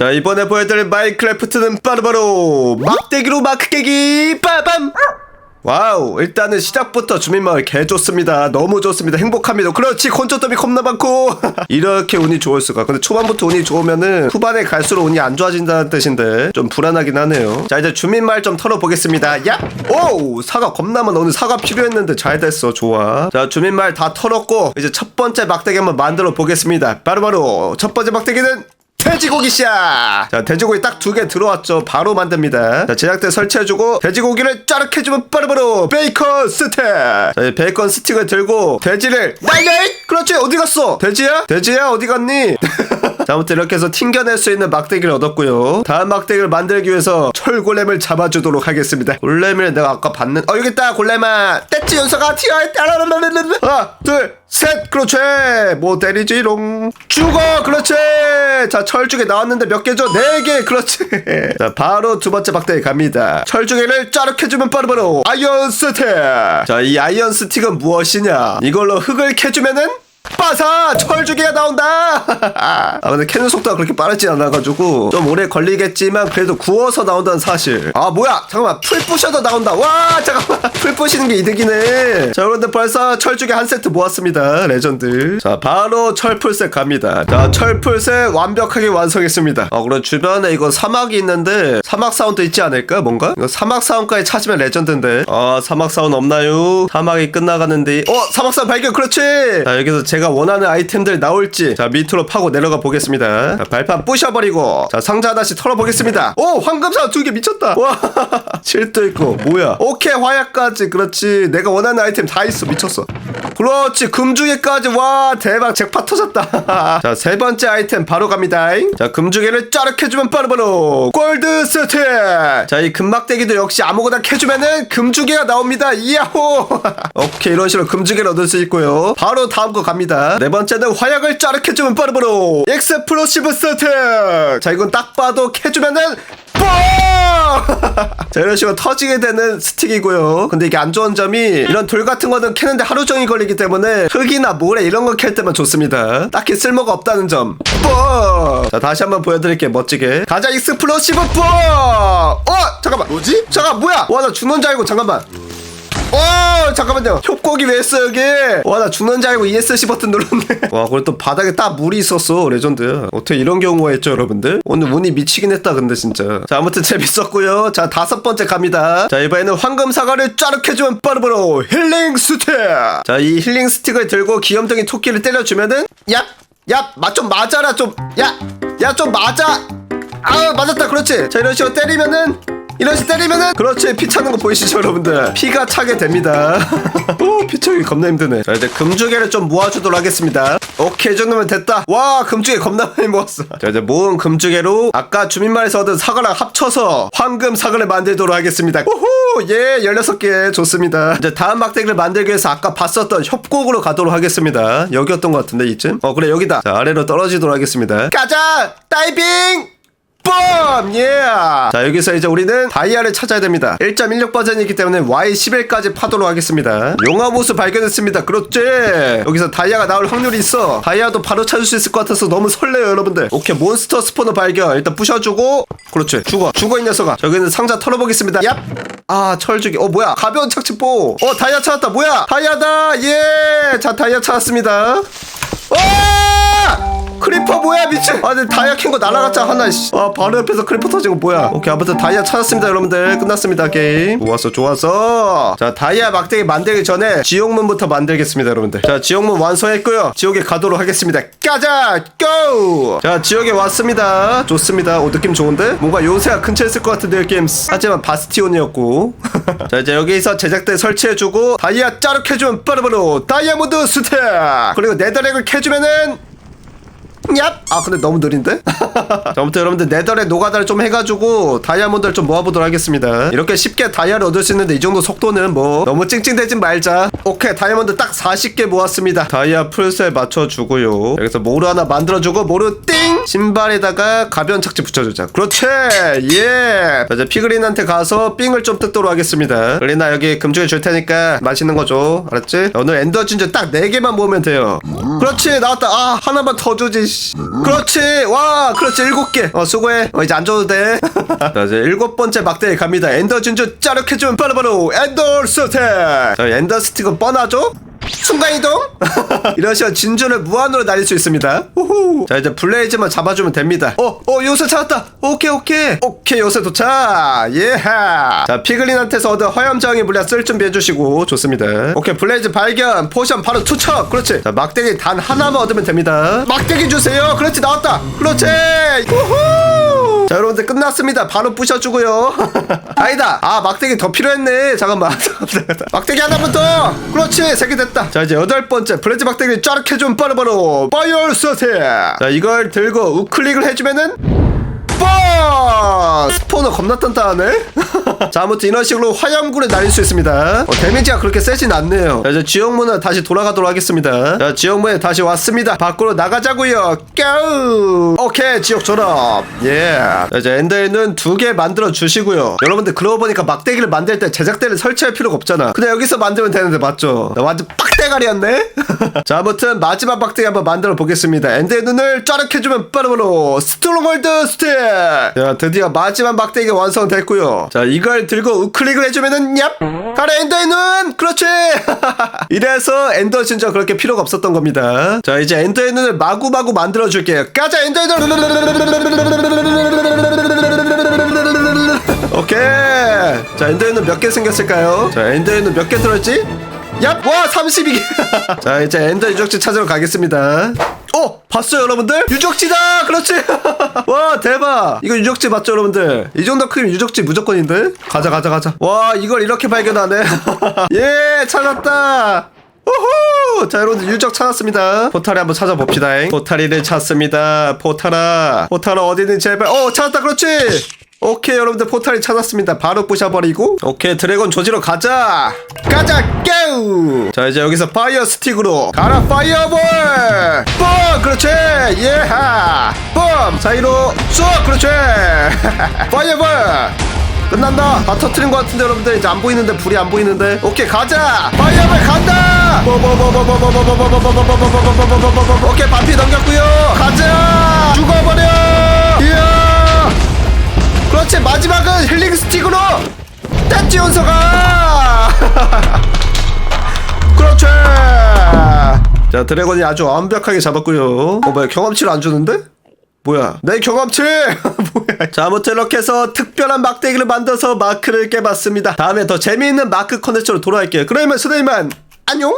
자 이번에 보여드릴 마인크래프트는 바로바로 막대기로 마크 깨기 빠밤! 와우 일단은 시작부터 주민마을 개 좋습니다. 너무 좋습니다. 행복합니다. 그렇지 건조점이 겁나 많고. 이렇게 운이 좋을 수가. 근데 초반부터 운이 좋으면은 후반에 갈수록 운이 안 좋아진다는 뜻인데 좀 불안하긴 하네요. 자 이제 주민마을 좀 털어보겠습니다. 야 오 사과 겁나 많아. 오늘 사과 필요했는데 잘 됐어. 좋아. 자 주민마을 다 털었고 이제 첫 번째 막대기 한번 만들어 보겠습니다. 바로바로 첫 번째 막대기는 돼지고기 샷! 자, 돼지고기 딱 두 개 들어왔죠. 바로 만듭니다. 자, 제작대 설치해주고, 돼지고기를 짜르게 해주면 바로바로 베이컨 스틱! 자, 이 베이컨 스틱을 들고, 돼지를 날려! 그렇지! 어디 갔어? 돼지야? 돼지야? 어디 갔니? 자, 아무튼 이렇게 해서 튕겨낼 수 있는 막대기를 얻었고요. 다음 막대기를 만들기 위해서 철골렘을 잡아주도록 하겠습니다. 골렘을 내가 아까 봤는, 어, 여기 있다, 골렘아! 떼찌 연서가 튀어! 하나, 둘, 셋! 그렇지! 뭐 때리지롱. 죽어! 그렇지! 자, 철쭉에 나왔는데 몇 개죠? 네 개! 그렇지! 자, 바로 두 번째 막대기 갑니다. 철쭉에를 짜르해주면 바로바로 아이언 스틱! 자, 이 아이언 스틱은 무엇이냐? 이걸로 흙을 캐주면은 빠사! 철주기가 나온다! 아, 근데 캐는 속도가 그렇게 빠르지 않아가지고, 좀 오래 걸리겠지만, 그래도 구워서 나온다는 사실. 아, 뭐야! 잠깐만, 풀 부셔도 나온다! 와! 잠깐만, 풀 부시는 게 이득이네! 자, 여러분들 벌써 철주기 한 세트 모았습니다. 레전드. 자, 바로 철풀색 갑니다. 자, 철풀색 완벽하게 완성했습니다. 어, 그럼 주변에 이거 사막이 있는데, 사막 사운드 있지 않을까? 뭔가? 이거 사막 사운드까지 찾으면 레전드인데. 아, 사막 사운드 없나요? 사막이 끝나가는데, 어! 사막 사운드 발견! 그렇지! 자, 여기서 제가 원하는 아이템들 나올지 자 밑으로 파고 내려가 보겠습니다. 자, 발판 부셔버리고 자 상자 하나씩 털어보겠습니다. 오 황금사 두 개 미쳤다. 와 실도 있고 뭐야. 오케이 화약까지. 그렇지. 내가 원하는 아이템 다 있어. 미쳤어. 그렇지 금주개까지. 와 대박. 잭팟 터졌다. 자 세 번째 아이템 바로 갑니다 자 금주개를 짜르게 해주면 바로바로 골드 세트. 자이 금막대기도 역시 아무거나 캐주면은 금주개가 나옵니다. 이야호. 오케이 이런 식으로 금주개를 얻을 수 있고요. 바로 다음 거 갑니다 네 번째는 화약을 짜르게 해주면 바로바로 엑스플로시브 세트 자 이건 딱 봐도 캐주면은 뽕! 자 이런 식으로 터지게 되는 스틱이고요 근데 이게 안 좋은 점이 이런 돌 같은 거는 캐는데 하루 종일 걸리기 때문에 흙이나 모래 이런 거 캘 때만 좋습니다 딱히 쓸모가 없다는 점 뽕! 자 다시 한번 보여드릴게요 멋지게 가자 익스플로시브 뽕! 어! 잠깐만 뭐지? 잠깐 뭐야 와 나 죽는 줄 알고 잠깐만 어 잠깐만요. 협곡이 왜 있어 여기? 와 나 죽는 줄 알고 ESC 버튼 눌렀네. 와 그리고 또 바닥에 딱 물이 있었어 레전드. 어떻게 이런 경우가 있죠 여러분들? 오늘 운이 미치긴 했다 근데 진짜. 자 아무튼 재밌었고요. 자 다섯 번째 갑니다. 자 이번에는 황금 사과를 짜르해주면 빠르바로 힐링 스틱! 자 이 힐링 스틱을 들고 귀염둥이 토끼를 때려주면은 얍얍맛 좀 맞아라 좀야야 좀 맞아. 아 맞았다 그렇지. 자 이런 식으로 때리면은 이런 식으로 때리면은 그렇지 피 차는 거 보이시죠 여러분들? 피가 차게 됩니다. 오 피 차기 겁나 힘드네. 자 이제 금주개를 좀 모아주도록 하겠습니다. 오케이 이 정도면 됐다. 와 금주개 겁나 많이 모았어. 자 이제 모은 금주개로 아까 주민마을에서 얻은 사과랑 합쳐서 황금 사과를 만들도록 하겠습니다. 우후! 예 16개. 좋습니다. 이제 다음 막대기를 만들기 위해서 아까 봤었던 협곡으로 가도록 하겠습니다. 여기였던 것 같은데 이쯤? 어 그래 여기다. 자 아래로 떨어지도록 하겠습니다. 가자! 다이빙 뿜! 예! 자, 여기서 이제 우리는 다이아를 찾아야 됩니다. 1.16 버전이기 때문에 Y11까지 파도록 하겠습니다. 용화보스 발견했습니다. 그렇지! 여기서 다이아가 나올 확률이 있어. 다이아도 바로 찾을 수 있을 것 같아서 너무 설레요, 여러분들. 오케이, 몬스터 스포너 발견. 일단 부셔주고, 그렇지. 죽어. 죽어, 이 녀석아. 저기는 상자 털어보겠습니다. 얍! 아, 철주기. 어, 뭐야. 가벼운 착지포. 어, 다이아 찾았다. 뭐야. 다이아다! 예! 자, 다이아 찾았습니다. 와! 크리퍼 뭐야 미친? 아 근데 다이아 캔거 날아갔잖아 하나 씨. 아 바로 옆에서 크리퍼 터진 거 뭐야. 오케이 아무튼 다이아 찾았습니다 여러분들. 끝났습니다 게임. 좋았어 좋았어. 자 다이아 막대기 만들기 전에 지옥문부터 만들겠습니다 여러분들. 자 지옥문 완성했고요. 지옥에 가도록 하겠습니다. 가자 고! 자 지옥에 왔습니다. 좋습니다. 오 느낌 좋은데? 뭔가 요새가 근처에 있을 것 같은데 게임 하지만 바스티온이었고. 자 이제 여기서 제작대 설치해주고 다이아 짜르해주면 빠르바로 다이아몬드 스택 그리고 네더렉을 캐주면은 얍! 아 근데 너무 느린데? 자, 아무튼 여러분들 네덜에 노가다를 좀 해가지고 다이아몬드를 좀 모아보도록 하겠습니다 이렇게 쉽게 다이아를 얻을 수 있는데 이 정도 속도는 뭐 너무 찡찡대진 말자 오케이 다이아몬드 딱 40개 모았습니다. 다이아 풀셋 맞춰주고요. 여기서 모루 하나 만들어주고 모루 띵! 신발에다가 가변 착지 붙여주자. 그렇지! 예! 자, 이제 피그린한테 가서 삥을 좀 뜯도록 하겠습니다. 그리나 여기 금주에 줄 테니까 맛있는 거 줘. 알았지? 오늘 엔더 진주 딱 4개만 모으면 돼요. 그렇지! 나왔다! 아 하나만 더 주지. 그렇지! 와! 그렇지! 일곱 개어 수고해. 어 이제 안 줘도 돼. 자, 이제 일곱 번째 막대기 갑니다. 엔더 진주 짜력해주면 바로바로 엔더 스택 자 엔더 스틱 은 뻔하죠? 순간이동? 이런 식으로 진주를 무한으로 날릴 수 있습니다. 우후. 자 이제 블레이즈만 잡아주면 됩니다. 어, 어 요새 찾았다. 오케이 오케이. 오케이 요새 도착. 예하. 자 피글린한테서 얻은 화염저항의 물약 쓸 준비해주시고. 좋습니다. 오케이 블레이즈 발견. 포션 바로 투척. 그렇지. 자 막대기 단 하나만 얻으면 됩니다. 막대기 주세요. 그렇지 나왔다. 그렇지. 우후 자 여러분들 끝났습니다. 바로 부셔주고요. 아니다. 아 막대기 더 필요했네. 잠깐만. 막대기 하나만 더. 그렇지. 세 개 됐다. 자 이제 여덟 번째. 블레이즈 막대기 쫙 해준 바로바로. 파이어 서세 자 이걸 들고 우클릭을 해주면은 뻥! 스포너 겁나 단단하네? 자, 아무튼 이런 식으로 화염구를 날릴 수 있습니다. 어, 데미지가 그렇게 세진 않네요. 자, 이제 지옥문은 다시 돌아가도록 하겠습니다. 자, 지옥문에 다시 왔습니다. 밖으로 나가자고요 꺄우! 오케이, 지옥 졸업. 예. 자, 이제 엔더에는 두 개 만들어 주시고요. 여러분들 그러고 보니까 막대기를 만들 때 제작대를 설치할 필요가 없잖아. 그냥 여기서 만들면 되는데 맞죠? 나 완전 빡대가리였네? 자, 아무튼 마지막 막대기 한번 만들어 보겠습니다. 엔더의 눈을 쫘락 해주면 빠르바로 스트롱월드 스텝! 자, 드디어 마지막 막대기가 완성됐고요. 자, 이걸 들고 우클릭을 해주면은 얍! 가라 엔더의 눈! 그렇지! 이래서 엔더 진짜 그렇게 필요가 없었던 겁니다. 자, 이제 엔더의 눈을 마구마구 만들어줄게요. 가자, 엔더의 눈! 오케이. 자, 엔더의 눈 몇 개 생겼을까요? 자, 엔더의 눈 몇 개 들었지? 얍! 와 32개 자 이제 엔더 유적지 찾으러 가겠습니다 어! 봤어요 여러분들? 유적지다! 그렇지! 와 대박! 이거 유적지 맞죠 여러분들? 이 정도 크기면 유적지 무조건인데? 가자 가자 가자 와 이걸 이렇게 발견하네 예 찾았다 우후! 자 여러분들 유적 찾았습니다 포탈이 한번 찾아봅시다 포탈이를 찾습니다 포탈아 포탈아 어디든 제발 어 찾았다 그렇지 오케이 여러분들 포탈이 찾았습니다 바로 부셔버리고 오케이 드래곤 조지로 가자 가자 꺄우 자 이제 여기서 파이어 스틱으로 가라 파이어볼 뿜 그렇지 예하 뿜 사이로 쏙 그렇지 파이어볼 끝난다 다 터트린 것 같은데 여러분들 이제 안 보이는데 불이 안 보이는데 오케이 가자 파이어볼 간다 오케이 반피 넘겼고요 가자 죽어버려 그렇지 마지막은 힐링 스틱으로 떼찌 연서가! 그렇지! 자 드래곤이 아주 완벽하게 잡았고요. 어 뭐야 경험치를 안 주는데? 뭐야? 내 경험치! 뭐야? 자 아무튼 이렇게 해서 특별한 막대기를 만들어서 마크를 깨봤습니다. 다음에 더 재미있는 마크 컨텐츠로 돌아올게요. 그러면 선생님만 안녕